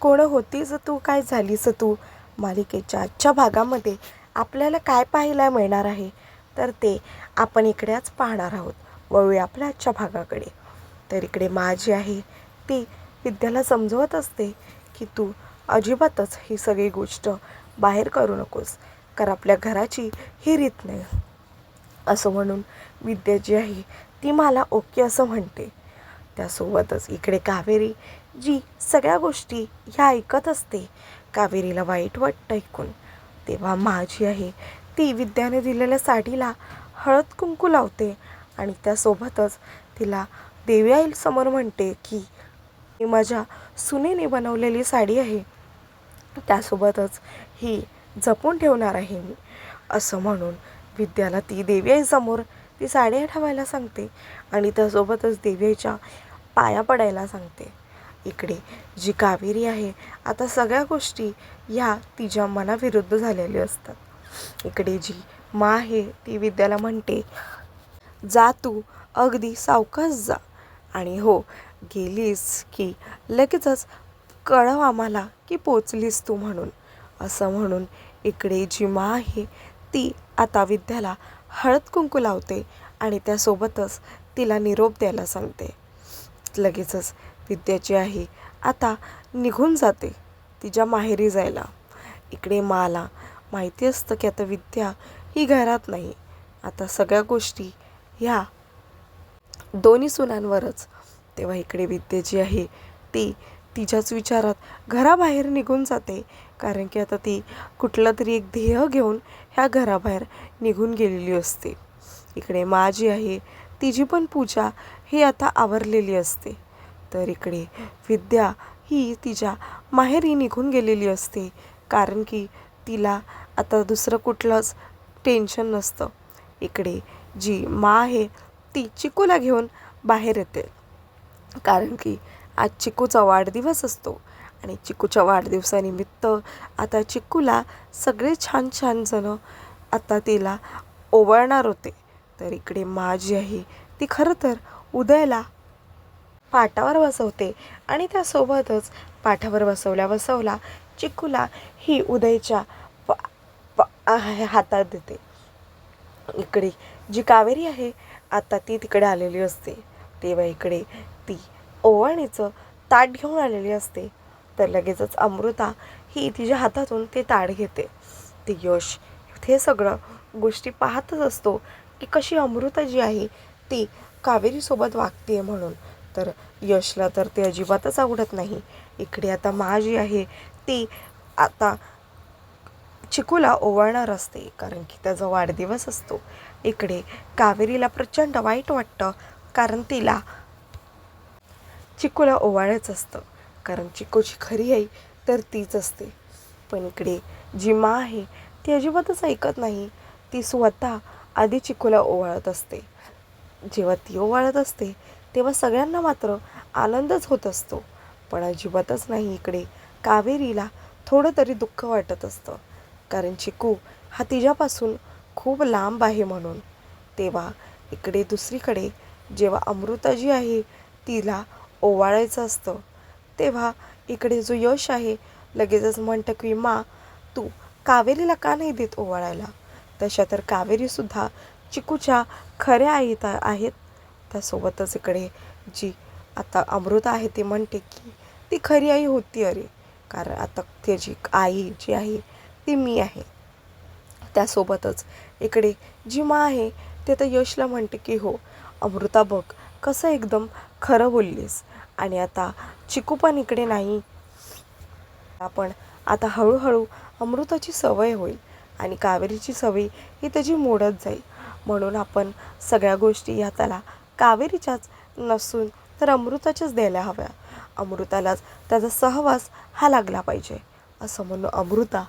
कोण होतीस तू? काय झालीस तू? मालिकेच्या आजच्या भागामध्ये आपल्याला काय पाहायला मिळणार आहे? तर ते आपण इकडेच पाहणार आहोत. वळूया आपल्या आजच्या भागाकडे. तर इकडे मा जी आहे. ती विद्याला समजवत असते की तू अजिबातच ही सगळी गोष्ट बाहेर करू नकोस कारण आपल्या घराची ही रीत नाही. असं म्हणून विद्या जी आहे ती मला ओके असं म्हणते. त्यासोबतच इकडे कावेरी जी सगळ्या गोष्टी ह्या ऐकत असते कावेरीला वाईट वाटतं ऐकून. तेव्हा माझी आहे ती विद्याने दिलेल्या साडीला हळद कुंकू लावते आणि त्यासोबतच तिला देवी आई समोर म्हणते की ही माझ्या सुनेने बनवलेली साडी आहे. त्यासोबतच ही जपून ठेवणार आहे मी. असं म्हणून विद्याला ती देवी आईसमोर ती साडी ठेवायला सांगते आणि त्यासोबतच देवी आईच्या पाया पडायला सांगते. इकडे जी कावेरी आहे आता सगळ्या गोष्टी ह्या तिच्या मनाविरुद्ध झालेल्या असतात. इकडे जी मा आहे ती विद्याला म्हणते जा तू अगदी सावकाश जा. आणि हो गेलीस की लगेचच कळव आम्हाला की पोचलीस तू म्हणून. असं म्हणून इकडे जी मा आहे ती आता विद्याला हळद कुंकू लावते आणि त्यासोबतच तिला निरोप द्यायला सांगते. लगेचच विद्याची आहे. आता निघून जाते तिच्या माहेरी जायला. इकडे माला. माहिती असतं की आता विद्या ही घरात नाही. आता सगळ्या गोष्टी ह्या दोन्ही सुनांवरच. तेव्हा इकडे विद्या जी आहे ती तिच्याच विचारात घराबाहेर निघून जाते. कारण की आता ती कुठलं तरी एक ध्येय घेऊन ह्या घराबाहेर निघून गेलेली असते. इकडे मा जी आहे तिची पण पूजा ही आता आवरलेली असते. तर इकडे विद्या ही तिच्या माहेरी निघून गेलेली असते. कारण की तिला आता दुसरं कुठलंच टेन्शन नसतं. इकडे जी मा आहे ती चिकूला घेऊन बाहेर येते. कारण की आज चिकूचा वाढदिवस असतो आणि चिकूच्या वाढदिवसानिमित्त आता चिकूला सगळे छान छान जणं आता तिला ओवाळणार होते. तर इकडे मा जी आहे ती खरं तर उदयला पाटावर बसवते आणि त्यासोबतच पाठावर बसवल्या बसवला चिकूला ही उदयच्या प- प- हातात देते. इकडे जी कावेरी आहे आता ती तिकडे आलेली असते. तेव्हा इकडे ती ओवाळणीचं ताट घेऊन आलेली असते. तर लगेचच अमृता ही तिच्या हातातून ते ताट घेते. ते यश हे सगळं गोष्टी पाहतच असतो की कशी अमृता जी आहे ती कावेरीसोबत वागते म्हणून. तर यशला तर ते अजिबातच आवडत नाही. इकडे आता मा जी आहे ती आता चिकूला ओवाळणार असते कारण की त्याचा वाढदिवस असतो. इकडे कावेरीला प्रचंड वाईट वाटतं कारण तिला चिकूला ओवाळच असतं. कारण चिकूची खरी आई तर तीच असते. पण इकडे जी मा आहे ती अजिबातच ऐकत नाही. ती स्वतः आधी चिकूला ओवाळत असते. जेव्हा ती ओवाळत असते तेव्हा सगळ्यांना मात्र आनंदच होत असतो. पण अजिबातच नाही इकडे. कावेरीला थोडं तरी दुःख वाटत असतं. कारण चिकू हा तिच्यापासून खूप लांब आहे म्हणून. तेव्हा इकडे दुसरीकडे जेव्हा अमृता जी आहे तिला ओवाळायचं असतं. तेव्हा इकडे जो यश आहे लगेचच म्हणतं की मा तू कावेरीला का नाही देत ओवाळायला? तशा तर कावेरीसुद्धा चिकूच्या खऱ्या आई आहेत त्यासोबतच इकडे जी आता अमृता आहे ती म्हणते की ती खरी आई होती अरे. कारण आता त्याची आई जी आहे ती मी आहे. त्यासोबतच इकडे जी मा आहे ते तर यशला म्हणते की हो अमृता बघ कसं एकदम खरं बोललीस. आणि आता चिकू पण इकडे नाही. आपण आता हळूहळू अमृताची सवय होईल आणि कावेरीची सवय ही त्याची मोडत जाईल. म्हणून आपण सगळ्या गोष्टी या त्याला कावेरीच्याच नसून तर अमृताच्याच द्यायला हव्या. अमृतालाच त्याचा सहवास हा लागला पाहिजे असं म्हणून अमृता.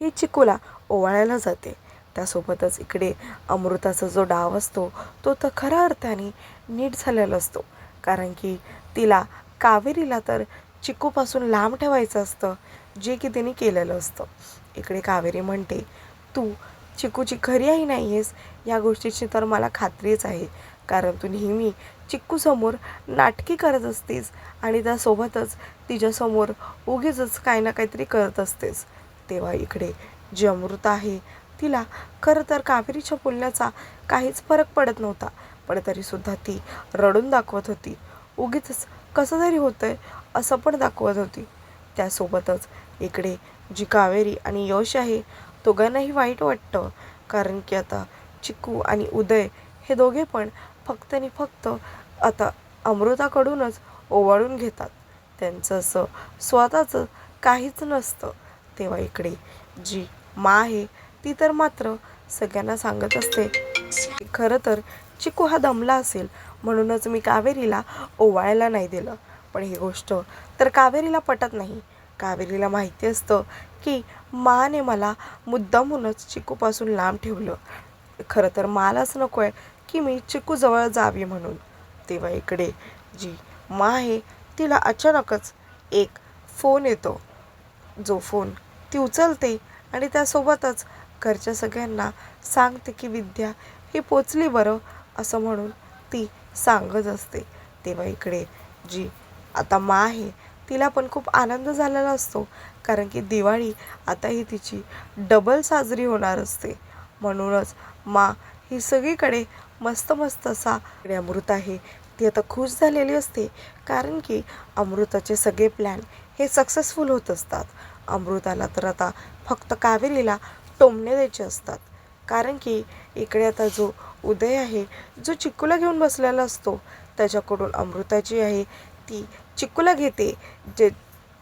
ही चिकूला ओवाळायला जाते. त्यासोबतच इकडे अमृताचा जो डाव असतो तो तर खऱ्या अर्थाने नीट झालेला असतो. कारण की तिला कावेरीला तर चिकूपासून लांब ठेवायचं असतं जे की तिने केलेलं असतं. इकडे कावेरी म्हणते तू चिकूची खरी आई नाही आहेस या गोष्टीची तर मला खात्रीच आहे. कारण तू नेहमी चिक्कूसमोर नाटकी करत असतेस आणि त्यासोबतच तिच्यासमोर उगीचच काही ना काहीतरी करत असतेस. तेव्हा इकडे जी अमृता आहे तिला खरं तर कावेरीच्या बोलण्याचा काहीच फरक पडत नव्हता पण तरीसुद्धा ती रडून दाखवत होती. उगीचच कसं तरी होतंय असं पण दाखवत होती. त्यासोबतच इकडे जी कावेरी आणि यश आहे दोघांनाही वाईट वाटतं कारण की आता चिकू आणि उदय हे दोघे पण फक्त आणि फक्त आता अमृताकडूनच ओवाळून घेतात. त्यांचं असं स्वतःचं काहीच नसतं. तेव्हा इकडे जी मा आहे ती तर मात्र सगळ्यांना सांगत असते खरं तर चिकू हा दमला असेल म्हणूनच मी कावेरीला ओवाळायला नाही दिलं. पण ही गोष्ट तर कावेरीला पटत नाही. कावेरीला माहिती असतं की माने मला मुद्दामूनच चिकूपासून लांब ठेवलं. खरं तर मालाच नको आहे की मी चिकूजवळ जावी म्हणून. तेव्हा इकडे जी मा आहे तिला अचानकच एक फोन येतो. जो फोन ती उचलते आणि त्यासोबतच घरच्या सगळ्यांना सांगते की विद्या ही पोचली बरं असं म्हणून ती सांगत असते. तेव्हा इकडे जी आता मा आहे तिला पण खूप आनंद झालेला असतो कारण की दिवाळी आता ही तिची डबल साजरी होणार असते. म्हणूनच मा ही सगळीकडे मस्त मस्त असा अमृत आहे. ती आता खुश झालेली असते कारण की अमृताचे सगळे प्लॅन हे सक्सेसफुल होत असतात. अमृताला तर आता फक्त कावेरीला टोमणे द्यायचे असतात. कारण की इकडे आता जो उदय आहे जो चिक्कूला घेऊन बसलेला असतो त्याच्याकडून अमृताची आहे ती चिक्कूला घेते. जे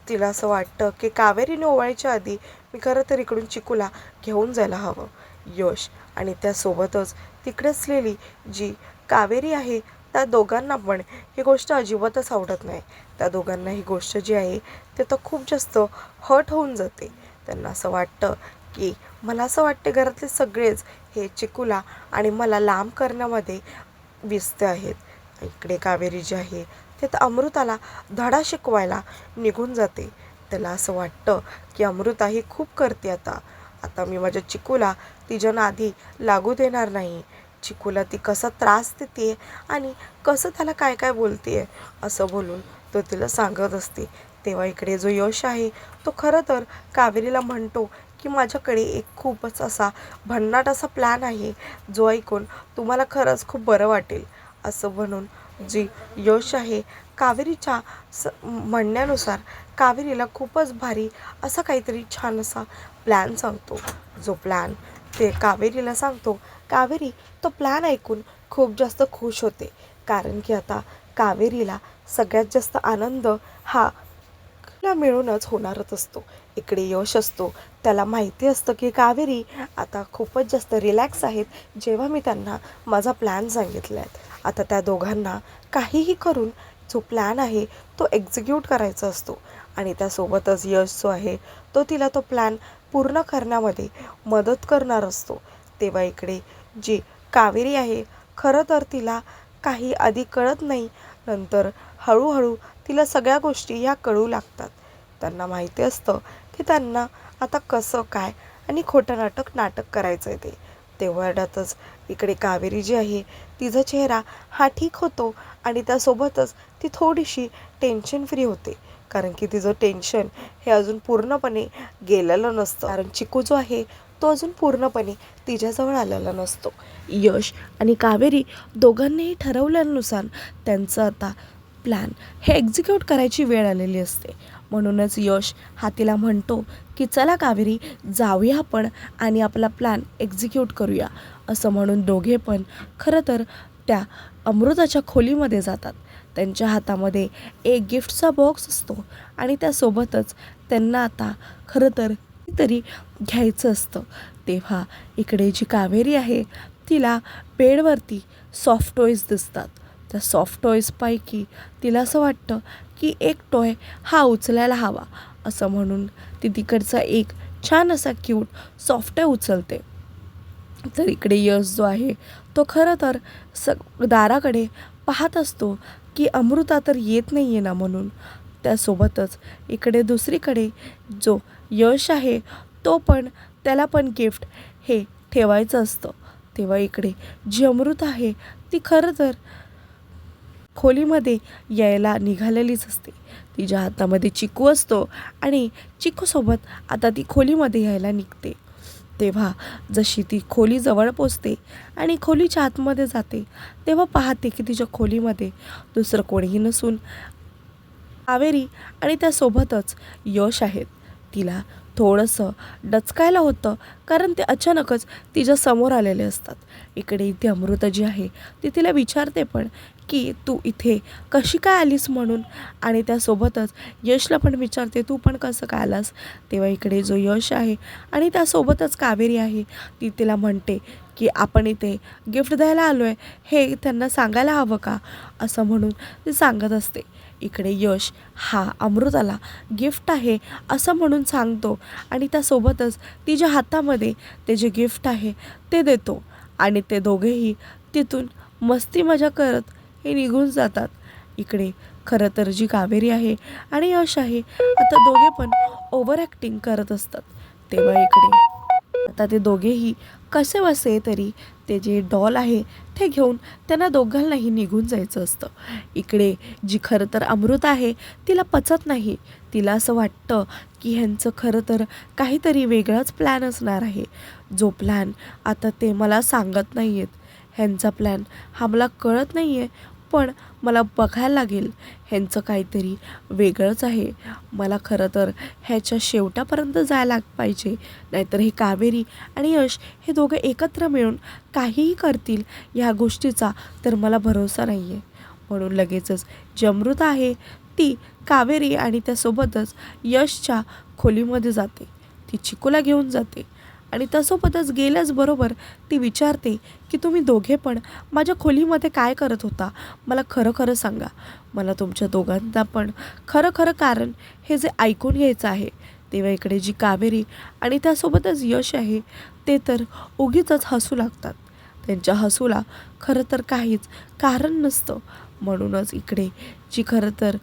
तिला असं वाटतं की कावेरीने ओवाळीच्या आधी मी खरं तर इकडून चिकूला घेऊन जायला हवं. यश आणि त्यासोबतच तिकडे असलेली जी कावेरी आहे त्या दोघांना पण ही गोष्ट अजिबातच आवडत नाही. त्या दोघांना ही गोष्ट जी आहे ते तर खूप जास्त हट होऊन जाते. त्यांना असं वाटतं की मला असं वाटते घरातले सगळेच हे चिकूला आणि मला लांब करण्यामध्ये व्यस्त आहेत. इकडे कावेरी जी आहे ते तर अमृताला धडा शिकवायला निघून जाते. त्याला असं वाटतं की अमृता ही खूप करते आता. आता मी माझ्या चिकूला तिच्या नादी लागू देणार नाही. चिकूला ती कसा त्रास देते आणि कसं त्याला काय काय बोलते असं बोलून तो तिला सांगत असते. तेव्हा इकडे जो यश आहे तो खरं तर कावेरीला म्हणतो की माझ्याकडे एक खूपच असा भन्नाट असा प्लॅन आहे जो ऐकून तुम्हाला खरंच खूप बरं वाटेल असं म्हणून जी यश आहे कावेरीच्या स म्हणण्यानुसार कावेरीला खूपच भारी असा काहीतरी छान असा प्लॅन सांगतो. जो प्लॅन ते कावेरीला सांगतो. कावेरी तो प्लॅन ऐकून खूप जास्त खुश होते. कारण की आता कावेरीला सगळ्यात जास्त आनंद हा ला मिळूनच होणारच असतो. इकडे यश असतो. त्याला माहिती असतं की कावेरी आता खूपच जास्त रिलॅक्स आहेत. जेव्हा मी त्यांना माझा प्लॅन सांगितला आहे आता त्या दोघांना काहीही करून जो प्लॅन आहे तो एक्झिक्यूट करायचा असतो. आणि त्यासोबतच यश जो आहे तो तिला तो प्लॅन पूर्ण करण्यामध्ये मदत करणार असतो. तेव्हा इकडे जी कावेरी आहे खरं तर तिला काही आधी कळत नाही नंतर हळूहळू तिला सगळ्या गोष्टी या कळू लागतात. त्यांना माहिती असतं की त्यांना आता कसं काय आणि खोटं नाटक नाटक करायचं आहे ते. तेवढ्यातच इकडे कावेरी जी आहे तिचा चेहरा हा ठीक होतो आणि त्यासोबतच ती थोडीशी टेन्शन फ्री होते. कारण की तिचं टेन्शन हे अजून पूर्णपणे गेलेलं नसतं. कारण चिकू जो आहे तो अजून पूर्णपणे तिच्याजवळ आलेला नसतो. यश आणि कावेरी दोघांनीही ठरवल्यानुसार त्यांचं आता प्लॅन हे एक्झिक्यूट करायची वेळ आलेली असते. म्हणूनच यश हा तिला म्हणतो की चला कावेरी जाऊया आपण आणि आपला प्लॅन एक्झिक्यूट करूया. असं म्हणून दोघे पण खरं तर त्या अमृताच्या खोलीमध्ये जातात. त्यांच्या हातामध्ये एक गिफ्टचा बॉक्स असतो आणि त्यासोबतच त्यांना आता खरं तर तरी घ्यायचं असतं. तेव्हा इकडे जी कावेरी आहे तिला बेडवरती सॉफ्ट टॉईज दिसतात. त्या सॉफ्ट टॉईजपैकी तिला असं वाटतं की एक टॉय हा उचलायला हवा असं म्हणून ती तिकडचा एक छान असा क्यूट सॉफ्ट उचलते. तर इकडे यश जो आहे तो खरं तर स दाराकडे पाहत असतो की अमृता तर येत नाही आहे ना म्हणून. त्यासोबतच इकडे दुसरीकडे जो यश आहे तो पण त्याला पण गिफ्ट हे ठेवायचं असतं. तेव्हा इकडे जी अमृता आहे ती खरं तर खोलीमध्ये यायला निघालेलीच असते. तिच्या हातामध्ये चिकू असतो आणि चिकूसोबत आता ती खोलीमध्ये यायला निघते. तेव्हा जशी ती खोली जवळ पोचते आणि खोलीच्या आतमध्ये जाते तेव्हा पाहते की तिच्या खोलीमध्ये दुसरं कोणीही नसून कावेरी आणि त्यासोबतच यश आहेत तिला थोडंसं डचकायला होतं कारण ते अचानकच तिच्या समोर आलेले असतात. इकडे इथे अमृता जी आहे ती तिला विचारते पण की तू इथे कशी काय आलीस म्हणून? आणि त्यासोबतच यशला पण विचारते तू पण कसं काय आलास? तेव्हा इकडे जो यश आहे आणि त्यासोबतच कावेरी आहे. ती तिला म्हणते की आपण इथे गिफ्ट द्यायला आलो आहे हे त्यांना सांगायला हवं का? असं म्हणून ती सांगत असते. इकडे यश हा अमृताला गिफ्ट आहे असं म्हणून सांगतो. आणि त्यासोबतच तिच्या हातामध्ये ते जे गिफ्ट आहे ते देतो. आणि ते दोघेही तिथून मस्ती मजा करत हे निघून जातात. इकडे खरं तर जी कावेरी आहे आणि यश आहे आता दोघे पण ओव्हर ॲक्टिंग करत असतात. तेव्हा इकडे. आता ते दोघेही कसे बसे तरी ते जे डॉल आहे ते घेऊन त्यांना दोघांनाही निघून जायचं असतं. इकडे जी खरं तर अमृत आहे तिला पचत नाही. तिला असं वाटतं की ह्यांचं खरं तर काहीतरी वेगळाच प्लॅन असणार आहे. जो प्लॅन आता ते मला सांगत नाही आहेत ह्यांचा प्लॅन हा मला कळत नाही आहे पण मला बघायला लागेल. ह्यांचं काहीतरी वेगळंच आहे. मला खरं तर ह्याच्या शेवटापर्यंत जायला पाहिजे. नाहीतर हे कावेरी आणि यश हे दोघं एकत्र मिळून काहीही करतील ह्या गोष्टीचा तर मला भरोसा नाही आहे म्हणून लगेचच जी आहे. ती कावेरी आणि त्यासोबतच यशच्या खोलीमध्ये जाते. ती चिकूला घेऊन जाते. आणि त्यासोबतच गेल्याच बरोबर ती विचारते की तुम्ही दोघे पण माझ्या खोलीमध्ये काय करत होता? मला खरं खरं सांगा. मला तुमच्या दोघांना पण खरं खरं कारण हे जे ऐकून घ्यायचं आहे. तेव्हा इकडे जी कावेरी आणि त्यासोबतच यश आहे ते तर उगीच हसू लागतात. त्यांच्या हसूला खरं तर काहीच कारण नसतं. म्हणूनच इकडे जी खरं तर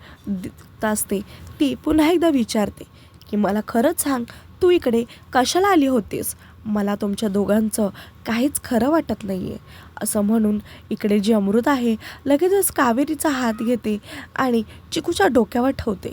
असते ती पुन्हा एकदा विचारते की मला खरंच सांग तू इकडे कशाला आली होतीस? मला तुमच्या दोघांचं काहीच खरं वाटत नाही आहे असं म्हणून इकडे जी अमृत आहे लगेचच कावेरीचा हात घेते आणि चिकूच्या डोक्यावर ठेवते.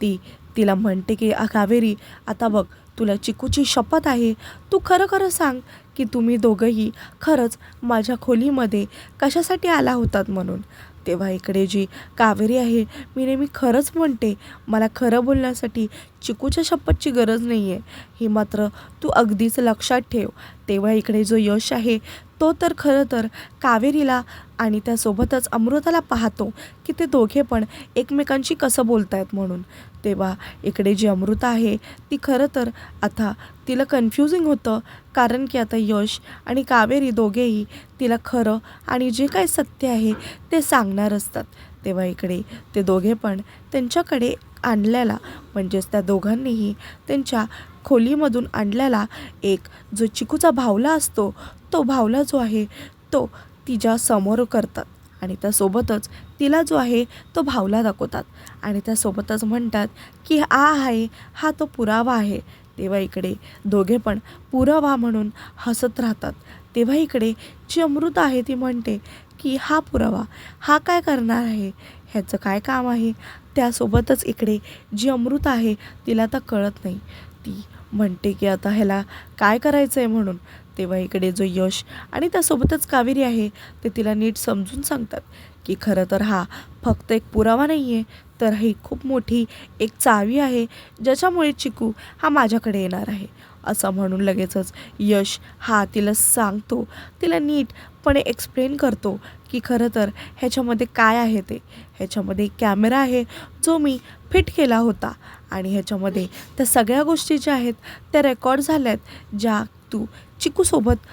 ती तिला म्हणते की "आ, कावेरी आता बघ तुला चिकूची शपथ आहे. तू खरं खरं सांग की तुम्ही दोघंही खरंच माझ्या खोलीमध्ये कशासाठी आला होतात म्हणून. तेव्हा इकडे जी कावेरी आहे मी नेहमी खरंच म्हणते मला खरं बोलण्यासाठी चिकूच्या शपथची गरज नाही आहे ही मात्र तू अगदीच लक्षात ठेव. तेव्हा इकडे जो यश आहे तो तर खरं तर कावेरीला आणि त्यासोबतच अमृताला पाहतो की ते दोघे पण एकमेकांशी कसं बोलत आहेत म्हणून. तेव्हा इकडे जी अमृता आहे ती खरं तर आता तिला कन्फ्युजिंग होतं कारण की आता यश आणि कावेरी दोघेही तिला खरं आणि जे काय सत्य आहे ते सांगणार असतात. तेव्हा इकडे ते दोघे पण त्यांच्याकडे आणलेला म्हणजेच त्या दोघांनीही त्यांच्या खोलीमधून आणलेला एक जो चिकूचा भावला असतो तो भावला जो आहे तो तिच्या समोर करतात. आणि त्यासोबतच तिला जो आहे तो भावला दाखवतात. आणि त्यासोबतच म्हणतात की हा आहे हा तो पुरावा आहे. तेव्हा इकडे दोघे पण पुरावा म्हणून हसत राहतात. तेव्हा इकडे जी अमृत आहे ती म्हणते की हा पुरावा हा काय करणार आहे? ह्याचं काय काम आहे? त्यासोबतच इकडे जी अमृत आहे तिला आता कळत नाही. ती म्हणते की आता ह्याला काय करायचं आहे म्हणून. तेव्हा इकडे जो यश आणि त्यासोबतच कावेरी आहे ते तिला नीट समजून सांगतात की खरं तर हा फक्त एक पुरावा नाही आहे तर ही खूप मोठी एक चावी आहे ज्याच्यामुळे चिकू हा माझ्याकडे येणार आहे. असं म्हणून लगेचच यश हा तिला सांगतो. तिला नीटपणे एक्सप्लेन करतो की खरं तर ह्याच्यामध्ये काय आहे ते. ह्याच्यामध्ये एक कॅमेरा आहे जो मी फिट केला होता आणि ह्याच्यामध्ये त्या सगळ्या गोष्टी ज्या आहेत त्या रेकॉर्ड झाल्या आहेत ज्या तू चिकूसोबत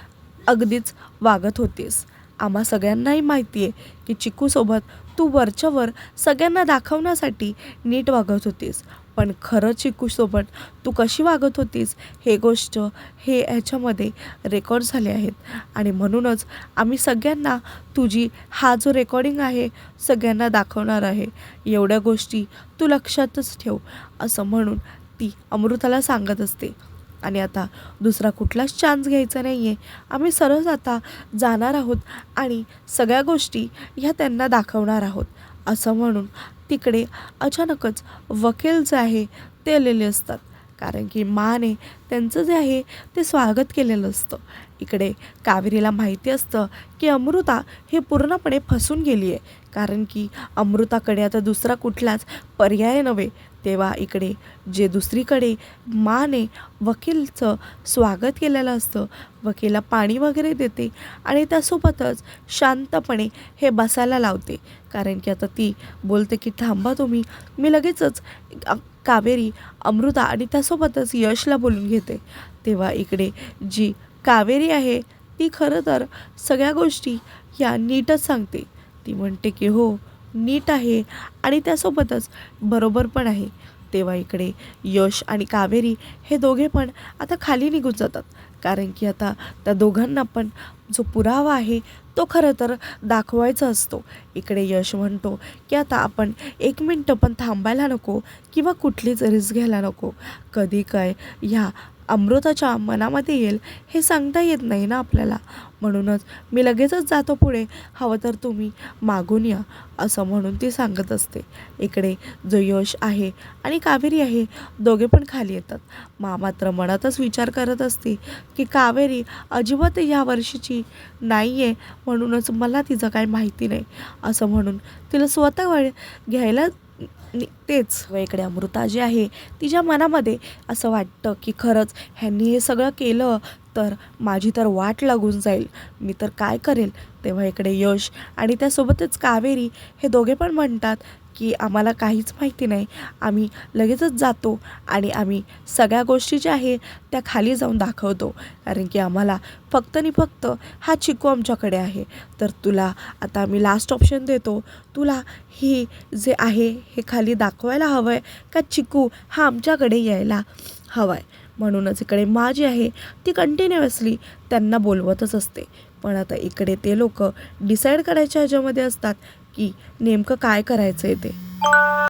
अगदीच वागत होतीस. आम्हा सगळ्यांनाही माहिती आहे की चिकूसोबत तू वरच्यावर सगळ्यांना दाखवण्यासाठी नीट वागत होतीस. पण खरं चिकूसोबत तू कशी वागत होतीस? हे गोष्ट हे ह्याच्यामध्ये रेकॉर्ड झाले आहेत. आणि म्हणूनच आम्ही सगळ्यांना तुझी हा जो रेकॉर्डिंग आहे सगळ्यांना दाखवणार आहे. एवढ्या गोष्टी तू लक्षातच ठेव. असं म्हणून ती अमृताला सांगत असते. आणि आता दुसरा कुठलाच चान्स घ्यायचा नाही आहे आम्ही सरळ आता जाणार आहोत आणि सगळ्या गोष्टी ह्या त्यांना दाखवणार आहोत. असं म्हणून तिकडे अचानकच वकील जे आहे ते आलेले असतात. कारण की माने त्यांचं जे आहे ते स्वागत केलेलं असतं. इकडे कावेरीला माहिती असतं की अमृता हे पूर्णपणे फसून गेली आहे कारण की अमृताकडे आता दुसरा कुठलाच पर्याय नव्हे. तेव्हा इकडे जे दुसरीकडे माने वकीलचं स्वागत केलेलं असतं वकीलला पाणी वगैरे देते आणि त्यासोबतच शांतपणे हे बसायला लावते. कारण की आता ती बोलते की थांबा तुम्ही. मी लगेचच कावेरी अमृता आणि त्यासोबतच यशला बोलून घेते. तेव्हा इकडे जी कावेरी आहे ती खरं तर सगळ्या गोष्टी ह्या नीटच सांगते. ती म्हणते की हो नीट आहे आणि त्यासोबतच बरोबर पण आहे. तेव्हा इकडे यश आणि कावेरी हे दोघे पण आता खाली निघून जातात. कारण की आता त्या दोघांना पण जो पुरावा आहे तो खरं तर दाखवायचा असतो. इकडे यश म्हणतो की आता आपण एक मिनटं पण थांबायला नको किंवा कुठलीच रिस्क घ्यायला नको. कधी काय ह्या अमृताच्या मनामध्ये येईल हे सांगता येत नाही ना आपल्याला. म्हणूनच मी लगेचच जातो पुढे. हवं तर तुम्ही मागून या असं म्हणून ती सांगत असते. इकडे जो यश आहे आणि कावेरी आहे दोघे पण खाली येतात. मा मात्र मनातच विचार करत असते की कावेरी अजिबात या वर्षीची नाही आहे म्हणूनच मला तिचं काही माहिती नाही. असं म्हणून तिला स्वतः वेळ घ्यायला तेच. व इकडे अमृता जी आहे तिच्या मनामध्ये असं वाटतं की खरंच ह्यांनी हे सगळं केलं तर माझी तर वाट लागून जाईल. मी तर काय करेल? तेव्हा इकडे यश आणि त्यासोबतच कावेरी हे दोघे पण म्हणतात की आम्हाला काहीच माहिती नाही. आम्ही लगेचच जातो आणि आम्ही सगळ्या गोष्टी ज्या आहे त्या खाली जाऊन दाखवतो. कारण की आम्हाला फक्त आणि फक्त हा चिकू आमच्याकडे आहे. तर तुला आता आम्ही लास्ट ऑप्शन देतो. तुला ही जे आहे हे खाली दाखवायला हवं आहे का चिकू हा आमच्याकडे यायला हवा आहे म्हणूनच इकडे मा जी आहे ती कंटिन्युअसली त्यांना बोलवतच असते. पण आता इकडे ते लोक डिसाईड करायच्या ह्याच्यामध्ये असतात की नेमकं काय करायचं आहे ते.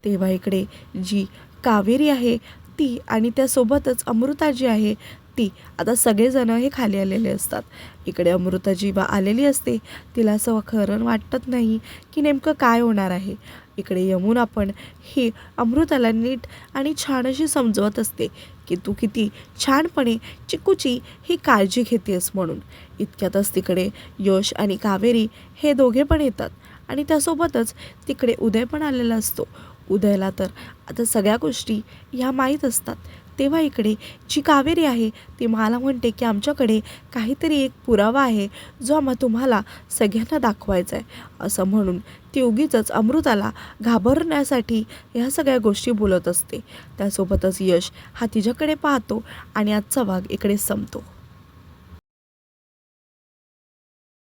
तेव्हा इकडे जी कावेरी आहे ती आणि त्यासोबतच अमृता जी आहे ती आता सगळेजण हे खाली आलेले असतात. इकडे अमृता जी बा आलेली असते. तिला असं खरं वाटत नाही की नेमकं काय होणार आहे. इकडे यमून आपण हे अमृताला नीट आणि छान अशी समजवत असते की तू किती छानपणे चिकूची ही काळजी घेतेस म्हणून. इतक्यातच तिकडे यश आणि कावेरी हे दोघे पण येतात. आणि त्यासोबतच तिकडे उदय पण आलेला असतो. उदयला तर आता सगळ्या गोष्टी ह्या माहीत असतात. तेव्हा इकडे जी कावेरी आहे ती मला म्हणते की आमच्याकडे काहीतरी एक पुरावा आहे जो आम्हा तुम्हाला सगळ्यांना दाखवायचा आहे. असं म्हणून ती उगीच अमृताला घाबरण्यासाठी ह्या सगळ्या गोष्टी बोलत असते. त्यासोबतच यश हा तिच्याकडे पाहतो आणि आजचा भाग इकडे संपतो.